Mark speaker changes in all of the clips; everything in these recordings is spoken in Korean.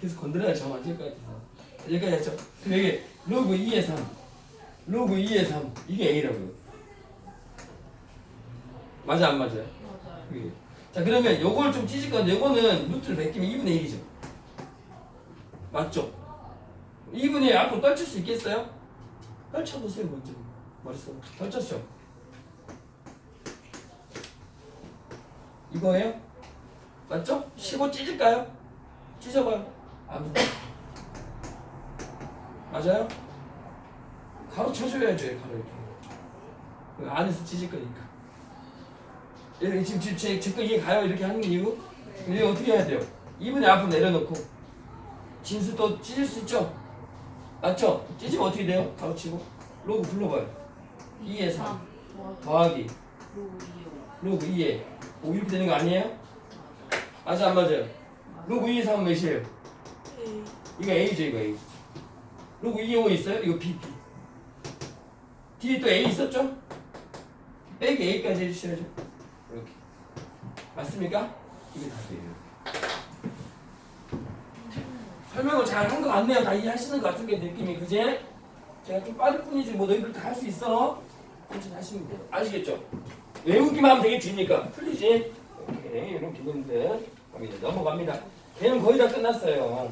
Speaker 1: 계속 건드려야 정 맞을 것 같아서 여기까지 했죠 그럼 여기 로그 2의 3 로그 2의 3 이게 A라고요 맞아 안 맞아요?
Speaker 2: 맞아요.
Speaker 1: 그게. 자 그러면 요걸 좀 찢을 건데 요거는 루트를 베끼면 2분의 1이죠 맞죠? 2분의 1 앞으로 떨칠 수 있겠어요? 떨쳐보세요 먼저 머릿속에 떨쳤죠? 이거예요? 맞죠? 15 찢을까요? 찢어봐요 안 돼. 맞아요? 가로 쳐줘야 돼 가로 이렇게 그 안에서 찢을 거니까 이렇게 지금 지금 제, 제거 이해 가요 이렇게 하는 이유? 이게 어떻게 해야 돼요? 2분의 앞으로 내려놓고 진수 또 찢을 수 있죠? 맞죠? 찢으면 어떻게 돼요? 가로 치고 로그 불러봐요 2에 3 더하기 로그 2에 5 이렇게 되는 거 아니에요? 맞아 안 맞아요? 로그 2에 3은 몇이에요? 이거 A죠 이거 A 로그 2에 5 있어요? 이거 B B 뒤에 또 A 있었죠? 빼기 A까지 해주셔야죠 이렇게 맞습니까? 이게 답이에요 설명을 잘 한 것 같네요 다 이해하시는 것 같은 게 느낌이 그지? 제가 좀 빠를 뿐이지 뭐 너희들 다 할 수 있어 천천히 하시면 돼요 아시겠죠? 외우기만 하면 되겠지 니까 풀리지? 오케이 이런 기분들 넘어갑니다 개념 거의 다 끝났어요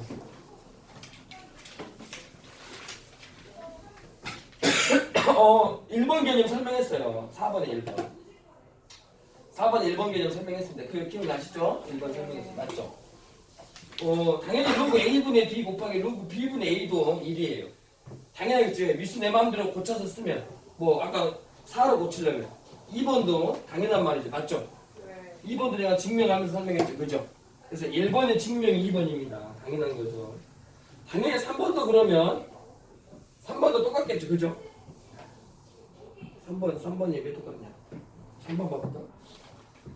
Speaker 1: 어 1번 개념 설명했어요 4번에 1번 4번 1번 개념 설명했습니다 그 기억나시죠? 1번 설명했어요 맞죠? 어 당연히 로그 A분의 B 곱하기 로그 B분의 A도 1이에요 당연하겠죠 미수 내 마음대로 고쳐서 쓰면 뭐 아까 4로 고치려면 2번도 당연한 말이죠 맞죠?
Speaker 2: 네.
Speaker 1: 2번도 내가 증명하면서 설명했죠. 그죠? 그래서 1번의 증명이 2번입니다. 당연한 거죠. 당연히 3번도 그러면 3번도 똑같겠죠. 그죠? 3번, 3번이 왜 똑같냐? 3번 봐볼까?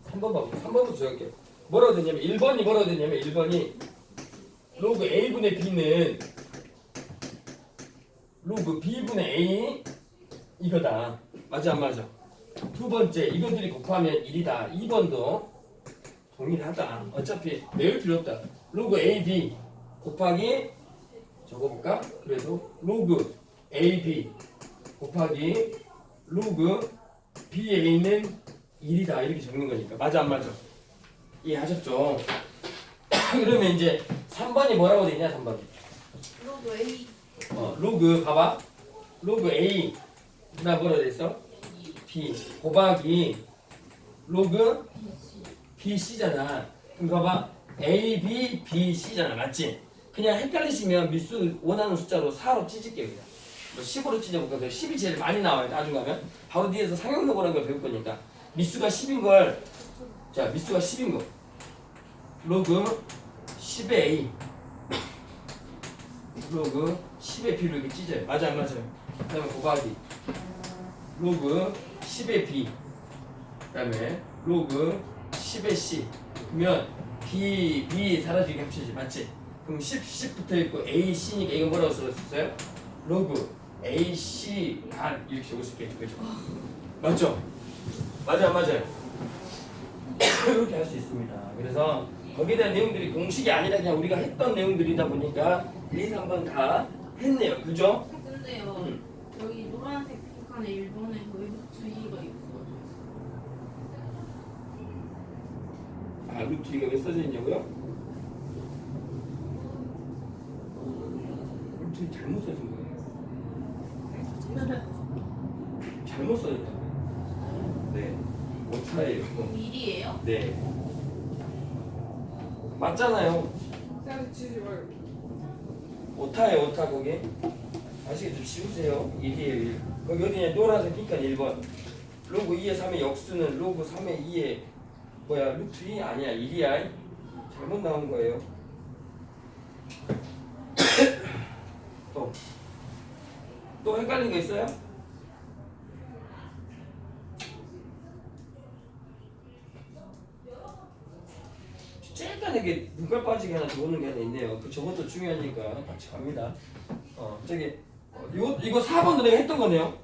Speaker 1: 3번 봐볼까? 3번도 저할게요 뭐라고 되냐면 1번이 뭐라고 되냐면 1번이 로그 A분의 B는 로그 B분의 A 이거다. 맞아 안 맞아? 두 번째 이것들이 곱하면 1이다. 2번도 동일하다. 어차피 외울 필요 없다. 로그 AB 곱하기 적어볼까? 그래도 로그 AB 곱하기 로그 BA는 1이다. 이렇게 적는 거니까. 맞아 안 맞아? 이해하셨죠? 그러면 이제 3번이 뭐라고 되냐 3번이
Speaker 2: 로그 A
Speaker 1: 어, 로그 봐봐 로그 A 그다음 뭐라 고 됐어? B 곱하기 로그 BC잖아. 그럼 봐봐. A, B, B, C잖아. 맞지? 그냥 헷갈리시면 미수 원하는 숫자로 4로 찢을게요. 그냥. 뭐 10으로 찢어볼까? 그 10이 제일 많이 나와요. 나중 가면. 바로 뒤에서 상용로고라는 걸 배울 거니까. 미수가 10인 걸. 자, 미수가 10인 거. 로그 10의 A. 로그 10의 B로 이렇게 찢어요. 맞아, 안 맞아요? 그 다음에 곱하기. 로그 10의 B 그 다음에 로그 10의 C 그러면 B, B 사라지게 합치지 맞지? 그럼 10, 10 붙어 있고 A, C니까 이건 뭐라고 써졌어요? 로그 A, C 반 이렇게 적을 수 있겠죠 그죠? 맞죠? 맞아 안 맞아요? 이렇게 할 수 있습니다 그래서 거기에 대한 내용들이 공식이 아니라 그냥 우리가 했던 내용들이다 보니까 1, 2, 3번 다 했네요 그죠?
Speaker 2: 근데요
Speaker 1: 음.
Speaker 2: 여기 노란색 칸에 일본에 거의 루트 2가 있어
Speaker 1: 아, 루트 2가 왜 써져 있냐고요? 루트 2 잘못 써진 거예요. 잘못 써졌다고요. 네. 오차예요.
Speaker 2: 그럼 1이에요?
Speaker 1: 네. 맞잖아요. 오타예요, 오타 거기. 아시겠죠? 지우세요. 1이에요, 1. 거기 어디냐? 노란색 핑크는 1번. 로그 2의 3의 역수는 로그 3의 2의 뭐야? 루트 2 아니야. 1이야. 잘못 나온 거예요. 또. 또 헷갈린 거 있어요? 쬐깐하게 눈깔 빠지게 하나 적어놓은 게 하나 있네요. 그 저것도 중요하니까 같이 갑니다. 어, 저기 어, 이거 이거 4번도 내가 했던 거네요.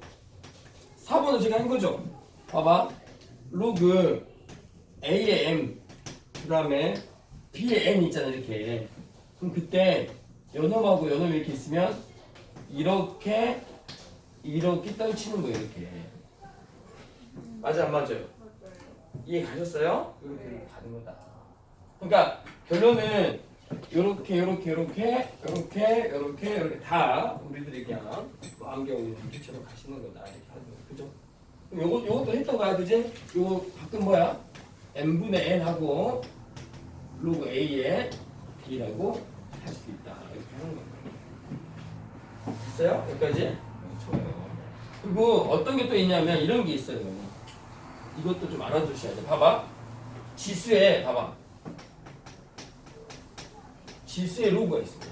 Speaker 1: 4번은 제가 한 거죠. 봐봐. 로그 A의 M 그 다음에 B의 N 있잖아 이렇게 그럼 그때 연놈하고 연놈이 이렇게 있으면 이렇게 이렇게 떨치는 거예요 이렇게 맞아 안 맞아요? 이해 가셨어요? 이렇게 이렇게 가는 거다 그러니까 결론은 요렇게 요렇게 요렇게 요렇게 요렇게 요렇게 다 우리들이 그냥 뭐 안경 빛처럼 가시는 거다 이렇게 하는 거예요 그죠? 요거, 요것도 했던 거야 그지? 요거 가끔 뭐야? N분의 n하고 로그 a에 b라고 할 수 있다. 이렇게 하는 거예요. 됐어요? 여기까지? 네, 좋아요 그리고 어떤 게 또 있냐면 이런 게 있어요. 이것도 좀 알아두셔야 돼 봐봐. 지수에 봐봐. 지수에 로그가 있어요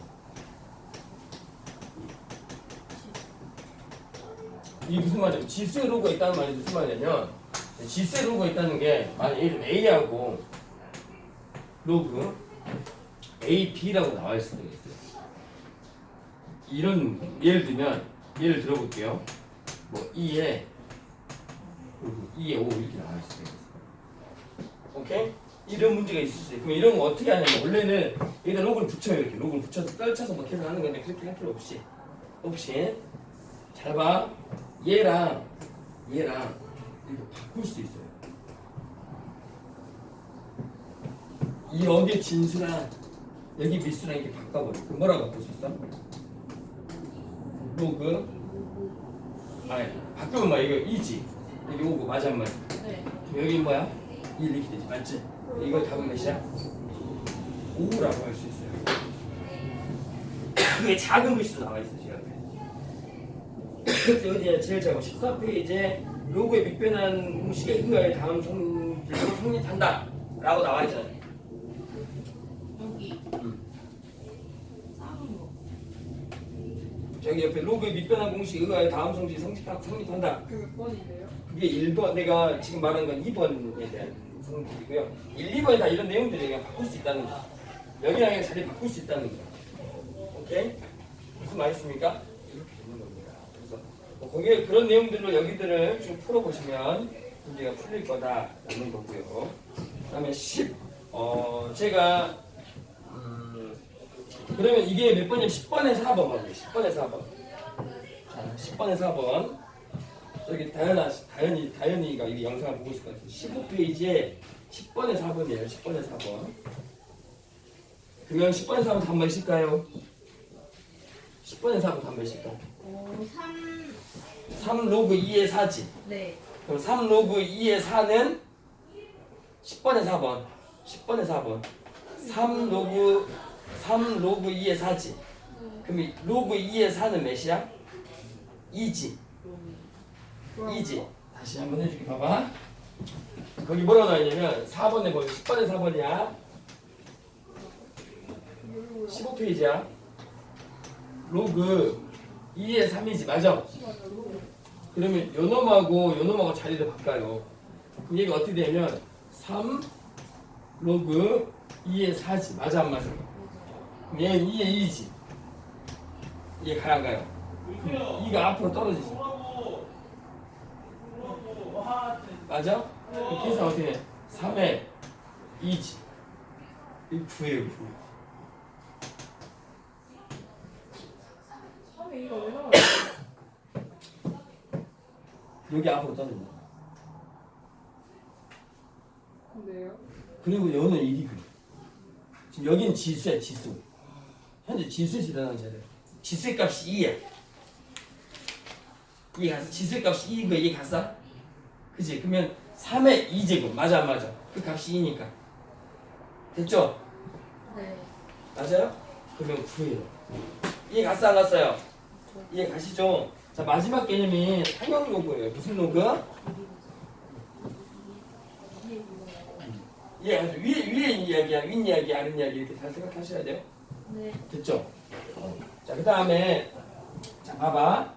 Speaker 1: 이게 무슨 말이야? 지수에 로그가 있다는 말이 무슨 말이냐면 지수에 로그가 있다는 게 만약 예를 A하고 로그 A, B라고 나와 있을 때가 있어요. 이런 예를 들면 예를 들어볼게요. 뭐 2에 로그 2에 5 이렇게 나와 있을 때가 있어요. 오케이? 이런 문제가 있을 수 있어요. 그럼 이런 거 어떻게 하냐면 원래는 여기다 로그를 붙여요 이렇게 로그를 붙여서 떨쳐서 뭐 계속 하는 건데 그렇게 할 필요 없이 없이 잘 봐. 얘랑 얘랑 이렇게 바꿀 수 있어요. 이 여기 진수랑 여기 미수랑 이렇게 바꿔버려. 그럼 뭐라고 바꿀 수 있어? 로그 아니 바꾸면 뭐 이거 이지 여기 오고 맞아 안 맞아?
Speaker 2: 네.
Speaker 1: 여기 뭐야? 1 이렇게 되지 맞지? 이거 답은 몇이야? 5라고 할 수 있어요. 그게 작은 글씨도 나와 있어 지금. 그래서 여기 제일 작은 14페이지에 로그의 밑변한 공식에 의하여 다음 성질로 성립한다 라고 나와 있잖아요.
Speaker 2: 여기
Speaker 1: 음.
Speaker 2: 작은 거.
Speaker 1: 저기 옆에 로그의 밑변한 공식에 의하여 다음 성질이 성립한다.
Speaker 2: 그게 몇 번인데요?
Speaker 1: 그게 1번 내가 지금 말한 건 2번에 대한 성질이고요. 1, 2번에 다 이런 내용들이 그냥 바꿀 수 있다는 거. 여기랑 자리 바꿀 수 있다는 거. 오케이? 무슨 말이십니까? 이렇게 되는 뭐 거기에 그런 내용들로 여기들을 좀 풀어보시면 문제가 풀릴 거다라는 거고요. 그 다음에 10. 어 제가 음, 그러면 이게 몇 번이냐면 10번에서 4번 말이에요. 10번에서 4번. 자, 10번에서 4번. 저기 다현아, 다현이, 다현이가 이 영상을 보고 있을 것 같아요. 15페이지에 10번에서 4번이에요. 10번에서 4번. 그러면 10번에서 4번 답 몇일까요? 10번에서 4번 답 몇일까?
Speaker 2: 어, 3.
Speaker 1: 3 로그 2의 4지.
Speaker 2: 네.
Speaker 1: 그럼 3 로그 2의 4는 10번에서 4번. 10번에서 4번. 3 로그 3 로그 2의 4지. 그럼 이 로그 2의 4는 몇이야? 2지. 2지. 다시 한번 해줄게 봐봐. 거기 뭐라고 나와있냐면 4번에 뭐 10번에 4번이야. 15페이지야. 로그 2의 3이지 맞아? 그러면 요 놈하고 요 놈하고 자리를 바꿔요. 그럼 얘가 어떻게 되냐면 3 로그 2의 4지 맞아 안 맞아? 그럼 얘는 2의 2지. 얘 가야 안 가요? 2가 앞으로 떨어지지. 맞아? 계산 어떻게 해? 3에 2지. 이 9예요 9.
Speaker 2: 3에 이거 왜?
Speaker 1: 여기 앞으로 떨어진다.
Speaker 2: 근데요?
Speaker 1: 그리고 여는 1이 그래. 지금 여기는 지수야 지수. 현재 지수에 일어나는 자리. 지수의 값이 2야. 이해 갔어? 지수의 값이 2인 거 이해 갔어? 그지? 그러면 3의 2제곱 맞아 안 맞아? 그 값이 2니까. 됐죠?
Speaker 2: 네.
Speaker 1: 맞아요? 그러면 9예요. 이해 갔어 안 갔어요? 이해 가시죠? 자 마지막 개념이 상형 로그예요. 무슨 로그? 예, 위에 위에 이야기야, 윗 이야기, 아랫 이야기 이렇게 잘 생각하셔야 돼요.
Speaker 2: 네.
Speaker 1: 됐죠? 자, 그 다음에 자 봐봐.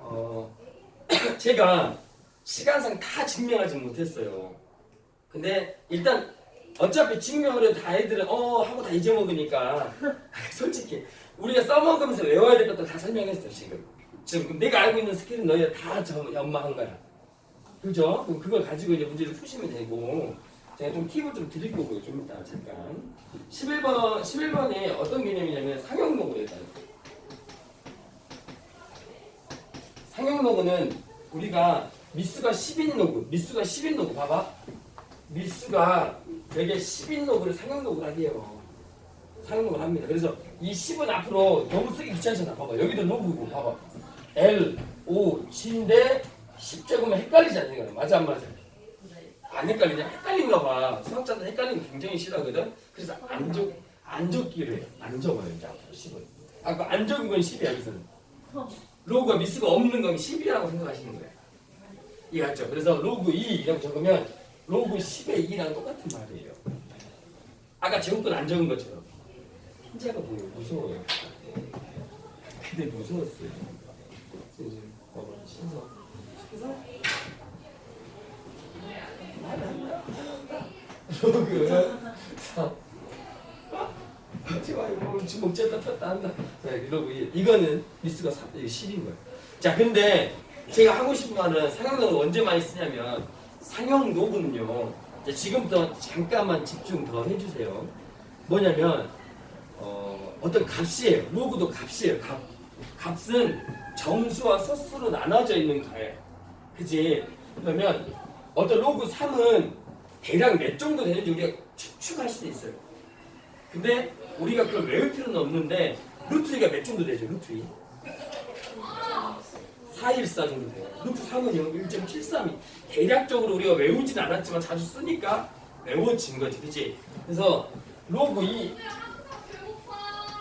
Speaker 1: 어, 제가 시간상 다 증명하지 못했어요. 근데 일단 어차피 증명을 해도 다 애들은 어 하고 다 잊어먹으니까 솔직히 우리가 써먹으면서 외워야 될 것도 다 설명했어 지금. 지금 내가 알고 있는 스킬은 너희가 다 저- 연마한 거야. 그죠? 그럼 그걸 가지고 이제 문제를 푸시면 되고. 자, 제가 좀 팁을 좀 드릴 거고요. 좀 이따 잠깐. 11번 11번에 어떤 개념이냐면 상형로그에 따른 상형로그는 우리가 미수가 10인 로그, 미수가 10인 로그 봐봐. 미수가 되게 10인 로그를 상형로그라 해요. 상형로그를 합니다. 그래서 이 10은 앞으로 너무 쓰기 귀찮잖아. 봐봐. 여기도 로그고 봐봐. L, O, G인데 10제곱은 헷갈리지 않냐? 맞아 안 맞아?
Speaker 2: 네.
Speaker 1: 안 헷갈리냐? 헷갈린가 봐. 수학자들 헷갈리는 거 굉장히 싫어하거든. 그래서 안 적, 안 적기를 해요. 안 적어요, 이제 앞으로 10은. 아까 안 적은 건 10이야, 여기서는. 로그가 미스가 없는 건 10이라고 생각하시는 거예요. 이해갔죠? 그래서 로그 2 이라고 적으면 로그 10의 2랑 똑같은 말이에요. 아까 제곱근 안 적은 것처럼. Hin자가 보여 무서워요. 근데 무서웠어요. 이제 봐봐, 신서. 신서? 로그 3 제발 이거 주먹 쨌다 폈다 한다. 자, 이러고 이- 이거는 미스가 3, 10인 거예요. 자, 근데 제가 하고 싶은 말은 상형록을 언제 많이 쓰냐면 상형록은요. 이제 지금부터 잠깐만 집중 더 해주세요. 뭐냐면 어, 어떤 값이에요. 로그도 값이에요. 값. 값은 정수와 소수로 나눠져 있는 거예요. 그지? 그러면 어떤 로그 3은 대략 몇 정도 되는지 우리가 추측할 수 있어요. 근데 우리가 그걸 외울 필요는 없는데 루트 2가 몇 정도 되죠? 루트 2? 414 정도 돼요. 루트 3은요 1.73이 대략적으로 우리가 외우진 않았지만 자주 쓰니까 외워진 거지, 그렇지? 그래서 로그 2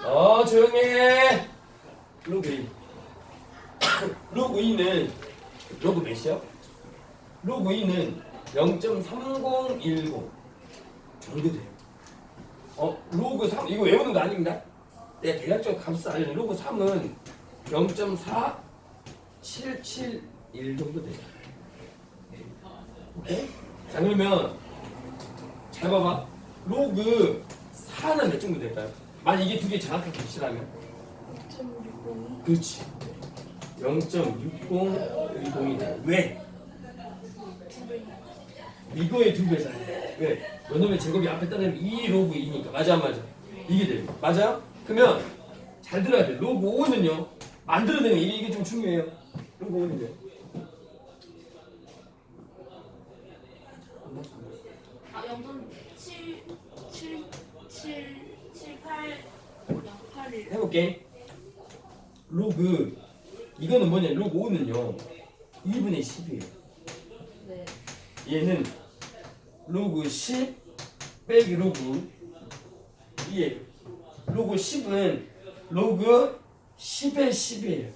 Speaker 1: 어, 조용해. 로그 2 로그 2는 로그 몇이요? 로그 2는 0.3010 정도 돼요. 어, 로그 3 이거 외우는 거 아닙니다. 내가 대략적으로 값을 알려는 로그 3은 0.4771 정도 돼요. 오케이? 자 그러면 잘 봐봐. 로그 4는 몇 정도 될까요? 만약 이게 두 개 정확하게 값이라면 그렇지. 0.6010이 돼. 왜? 이거의 두 배잖아. 왜? 왜냐면 제곱이 앞에 따르면 2 로그 2니까. 맞아, 안 맞아? 이게 돼요. 맞아? 그러면 잘 들어야 돼. 로그 5는요. 만들어내는 게 이게 좀 중요해요. 로그 5는요.
Speaker 2: 아, 0.7, 7, 7, 7, 8, 0, 8, 1.
Speaker 1: 해볼게. 로그 이거는 뭐냐? 로그 5는요. 2분의 10이에요.
Speaker 2: 네.
Speaker 1: 얘는 로그 10 빼기 로그 2예요. 로그 10은 로그 10의 10이에요.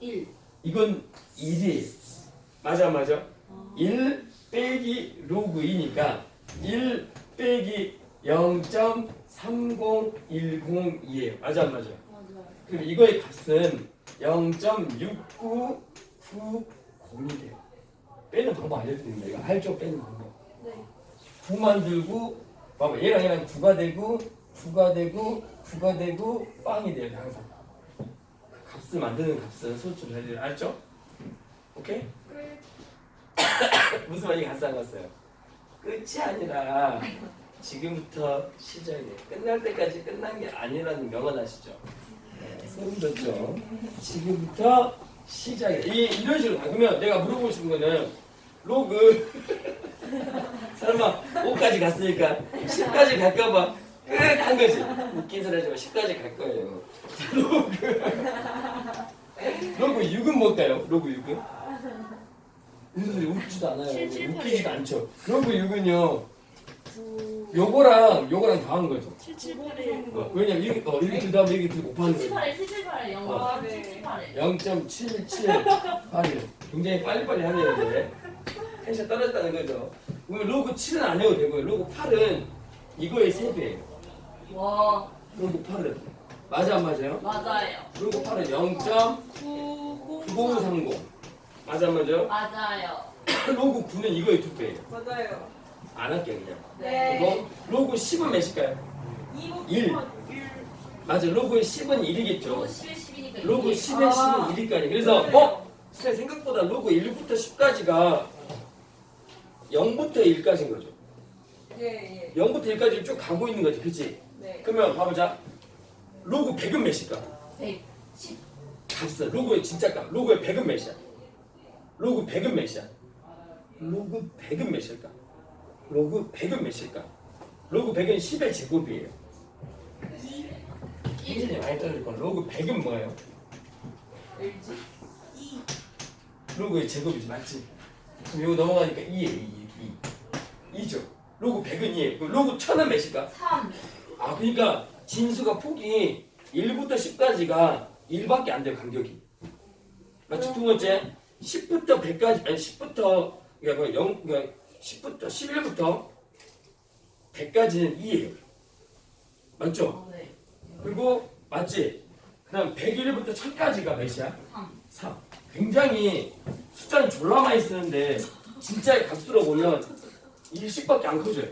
Speaker 2: 1.
Speaker 1: 이건 1이에요. 맞아 맞아.
Speaker 2: 어.
Speaker 1: 1 빼기 로그 2니까 1 빼기 0.3010이에요. 맞아 안 맞아?
Speaker 2: 맞아요.
Speaker 1: 그럼 이거의 값은 0.6990이 돼요. 빼는 방법 알려드립니다. 이거 할줄 빼는 방법.
Speaker 2: 네.
Speaker 1: 9 만 들고 봐봐 얘랑 얘랑 9가 되고 9가 되고 9가 되고 빵이 돼요 항상 그 값을 만드는 값은 해야 돼요 알죠? 오케이? 무슨 말인지 같이 안 갔어요 끝이 아니라 지금부터 시작이에요 끝날 때까지 끝난 게 아니라는 명언 아시죠? 네, 소름 돋죠? 지금부터 시작이에요 이, 이런 식으로 가. 그러면 내가 물어보고 싶은 거는 로그 설마 5까지 갔으니까 10까지 갈까봐 끝한 거지. 웃긴 소리 하지 마. 10까지 갈 거예요. 자, 로그. 로그 6은 뭘까요? 로그 6은? 무슨 소리 웃지도 않아요.
Speaker 2: 칠, 칠,
Speaker 1: 웃기지도
Speaker 2: 팔.
Speaker 1: 않죠. 로그 6은요.
Speaker 2: 9,
Speaker 1: 요거랑 요거랑 더한 거죠.
Speaker 2: 7, 7, 8, 1.
Speaker 1: 어, 왜냐면 이렇게 어, 이렇게 들다 이렇게 들고 곱하는
Speaker 2: 7, 7,
Speaker 1: 거죠.
Speaker 2: 8, 1, 7, 7, 8, 1, 0,
Speaker 1: 어.
Speaker 2: 7, 7, 8, 1.
Speaker 1: 0.7781 굉장히 빨리빨리 하네요 이제 텐션 떨어졌다는 거죠 그러면 로그 7은 안 해도 되고요 로그 8은 이거의 3배예요
Speaker 2: 와,
Speaker 1: 로그 8은 맞아 안 맞아요?
Speaker 2: 맞아요.
Speaker 1: 로그 8은
Speaker 2: 9,
Speaker 1: 0.9030 맞아 안 맞아요?
Speaker 2: 맞아요.
Speaker 1: 로그 9는 이거의 2배예요
Speaker 3: 맞아요.
Speaker 1: 안 할게요 그냥
Speaker 2: 네.
Speaker 1: 그리고 로그 10은 몇일까요?
Speaker 3: 2
Speaker 1: 일. 맞아 로그의 10은 1이겠죠
Speaker 2: 로그 10에 10이니까
Speaker 1: 로그 10의
Speaker 3: 아.
Speaker 1: 10은 1일까지 그래서 어? 진짜 생각보다 로그 1부터 10까지가 0부터 1까지인 거죠
Speaker 3: 예, 예.
Speaker 1: 0부터 1까지 쭉 가고 있는 거지 그치?
Speaker 3: 네.
Speaker 1: 그러면 봐보자 로그 100은 몇일까?
Speaker 2: 110
Speaker 1: 갑시다 로그의 진짜 값 로그의 100은 몇이야? 로그 100은 몇이야? 로그 100은 몇일까? 로그 100은 몇일까? 로그 100은 10의 제곱이에요 굉장히 많이 떨어질 건 로그 100은 뭐예요? 로그의 제곱이지 맞지? 그럼 이거 넘어가니까 2에 2, 2. 2죠 로그 100은 2에 그럼 로그 1000은 몇일까?
Speaker 2: 3
Speaker 1: 아 그러니까 진수가 폭이 1부터 10까지가 1밖에 안 돼요 간격이 맞지? 두 번째 10부터 100까지 아니 10부터 그러니까 0 그러니까 10부터 11부터 100까지는 2예요 맞죠?
Speaker 2: 어, 네.
Speaker 1: 그리고 맞지? 그 다음 101부터 1000까지가 몇이야?
Speaker 2: 3
Speaker 1: 3 굉장히 숫자는 졸라 많이 쓰는데 진짜의 값으로 보면 1씩밖에 안 커져요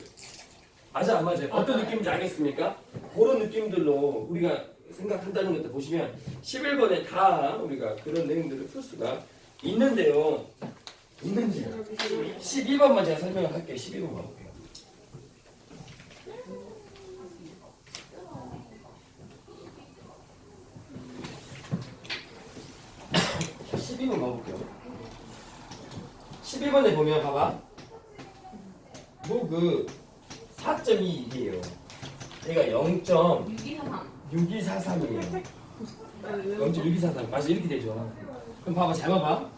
Speaker 1: 맞아 안 맞아요? 어떤. 느낌인지 알겠습니까? 그런 느낌들로 우리가 생각한다는 것도 보시면 11번에 다 우리가 그런 내용들을 풀 수가 있는데요 있는데요 12번만 제가 설명을 할게요 12번 가볼게요 자, 12번 가볼게요 12번에 보면 봐봐 뭐그 4.22예요 얘가 0.
Speaker 2: 6243
Speaker 1: 6243이에요. 0.6243. 맞아, 이렇게 되죠. 그럼 봐봐, 잘 봐봐.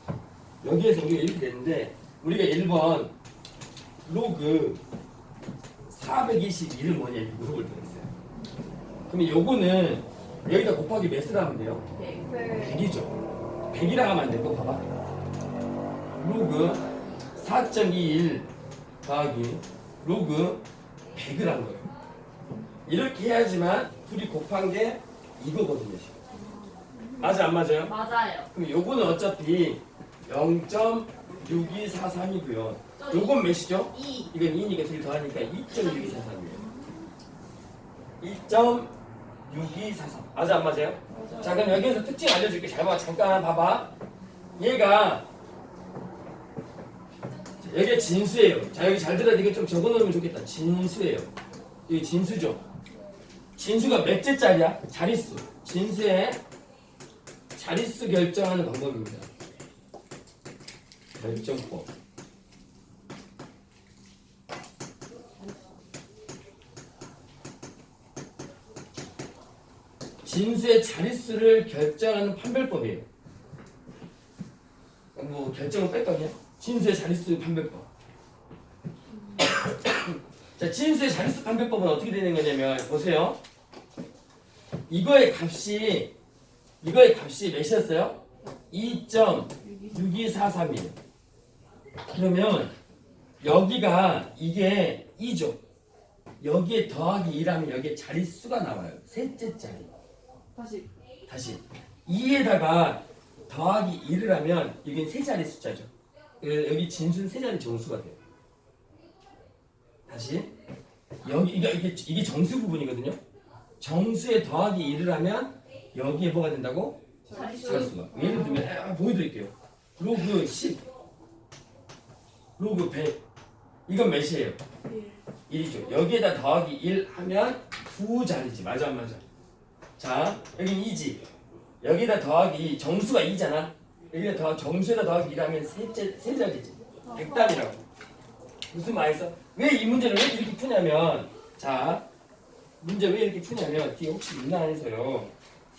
Speaker 1: 여기에서 우리가 이렇게 되는데, 우리가 1번 로그 421을 뭐냐, 이렇게 물어볼 때가 있어요. 그러면 요거는 여기다 곱하기 몇을 하면 돼요?
Speaker 2: 네.
Speaker 3: 네.
Speaker 1: 100이죠. 100이라 하면 안 되고, 봐봐. 로그 4.21 더하기 로그 100을 한 거예요. 이렇게 해야지만 둘이 곱한 게 이거거든요. 맞아 안 맞아요?
Speaker 2: 맞아요
Speaker 1: 그럼 요거는 어차피 0.6243이고요. 요건 몇이죠?
Speaker 2: 2
Speaker 1: 이건 2니까 둘이 더하니까 2.6243이에요. 2.6243. 맞아 안 맞아요? 자 그럼 여기에서 특징 알려줄게. 잘 봐. 잠깐 봐봐. 얘가 자, 여기가 진수예요. 자 여기 잘 들어야 돼. 이거 좀 적어놓으면 좋겠다. 진수예요. 이게 진수죠. 진수가 몇 제짜리야? 자릿수. 진수의 자릿수 결정하는 방법입니다. 결정법. 진수의 자릿수를 결정하는 판별법이에요. 뭐 결정은 뺄까 그냥? 진수의 자릿수 판별법. 자, 진수의 자릿수 판별법은 어떻게 되는 거냐면 보세요. 이거의 값이 이거의 값이 몇이었어요? 2.6243이에요. 그러면 여기가 이게 2죠. 여기에 더하기 2라면 여기에 자릿수가 나와요. 셋째 자리.
Speaker 3: 다시.
Speaker 1: 다시 2에다가 더하기 1을 하면 여긴 세 자리 숫자죠. 그 여기 진수는 세 자리 정수가 돼요. 다시 여기 이게 이게, 이게 정수 부분이거든요. 정수에 더하기 1을 하면 여기에 뭐가 된다고?
Speaker 2: 자릿수
Speaker 1: 자릿수가. 예를 들면 아, 보여드릴게요. 로그 10, 로그 100 이건 몇이에요? 1이죠. 여기에다 더하기 1 하면 두 자리지. 맞아 안 맞아? 자, 여긴 2지. 여기다 더하기 정수가 2잖아. 여기다 더 정수에다 더하기 1 하면 세, 세 자리지. 백단이라고. 무슨 말이있어? 왜이 문제를 왜 이렇게 푸냐면 자, 문제 왜 이렇게 푸냐면 뒤에 혹시 있나 해서요.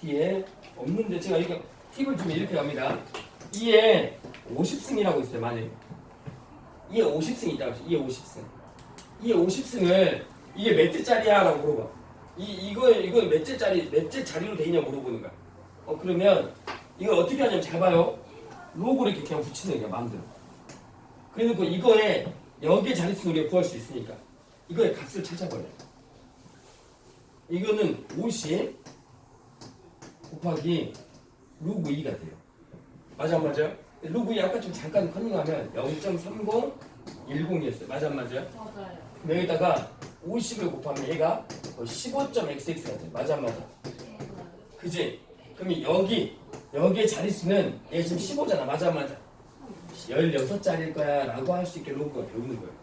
Speaker 1: 뒤에 없는데 제가 이거 팁을 좀 이렇게 합니다. 2에 50승이라고 있어요. 만약에 2에 50승이 있다고 했어요. 2에 50승. 2에 50승을 이게 몇 대짜리야? 라고 물어봐. 이, 이거, 이거 몇째 짜리, 몇째 자리로 돼 있냐 물어보는 거야. 어, 그러면 이걸 어떻게 하냐면 잘 봐요. 로고를 이렇게 그냥 붙이는 거야, 마음대로. 그래놓고 이거에 여기에 자릿수는 우리가 구할 수 있으니까 이거의 값을 찾아버려요. 이거는 50 곱하기 로그 2가 돼요. 맞아, 안 맞아요? 로그 2 아까 좀 잠깐 컨닝하면 0.3010이었어요. 맞아, 안 맞아요?
Speaker 2: 맞아요
Speaker 1: 여기다가 50을 곱하면 얘가 15.xx가 돼. 맞아, 안 맞아? 그지? 그러면 여기, 여기의 자릿수는 얘 지금 15잖아. 맞아, 안 맞아? 16자리일 거야. 라고 할 수 있게 로그가 배우는 거예요.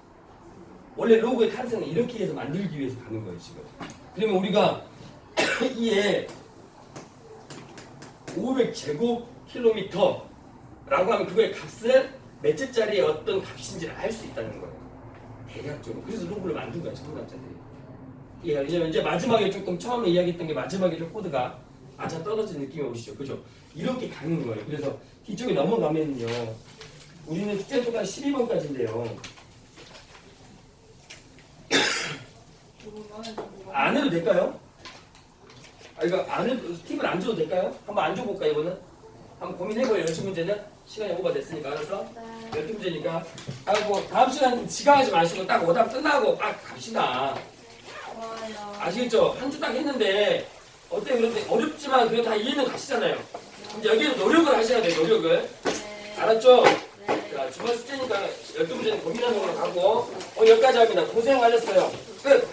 Speaker 1: 원래 로그의 탄생은 이렇게 해서 만들기 위해서 가는 거예요 지금. 그러면 우리가 이에 500제곱 킬로미터 라고 하면 그거의 값을 몇째짜리의 어떤 값인지를 알 수 있다는 거예요. 대략적으로. 그래서 로그를 만든 거야 천문학자들이. 예, 왜냐면 이제 마지막에 조금 처음에 이야기했던 게 마지막에 좀 코드가 아자 떨어진 느낌이 오시죠, 그죠? 이렇게 가는 거예요. 그래서 뒤쪽에 넘어가면요, 우리는 숙제 토가 12번까지인데요.
Speaker 3: 조금만 해도
Speaker 1: 안 해도 될까요? 아 이거 안 해도 팁을 안 줘도 될까요? 한번 안 줘볼까 이거는? 한번 고민해봐요. 열두 문제는 시간이 오버됐으니까 알아서 열두 문제니까. 아이고 다음 시간 지각하지 마시고 딱 오답 끝나고 딱 갑시다.
Speaker 2: 좋아요.
Speaker 1: 아시겠죠? 한 주 딱 했는데 어때 그런데 어렵지만 그래도 다 이해는 가시잖아요. 이제 여기는 노력을 하셔야 돼요. 노력을.
Speaker 2: 네.
Speaker 1: 알았죠?
Speaker 2: 네.
Speaker 1: 자 주말 숙제니까 열두 문제는 고민하는 걸로 가고 오늘 여기까지 합니다. 고생 많으셨어요. 끝.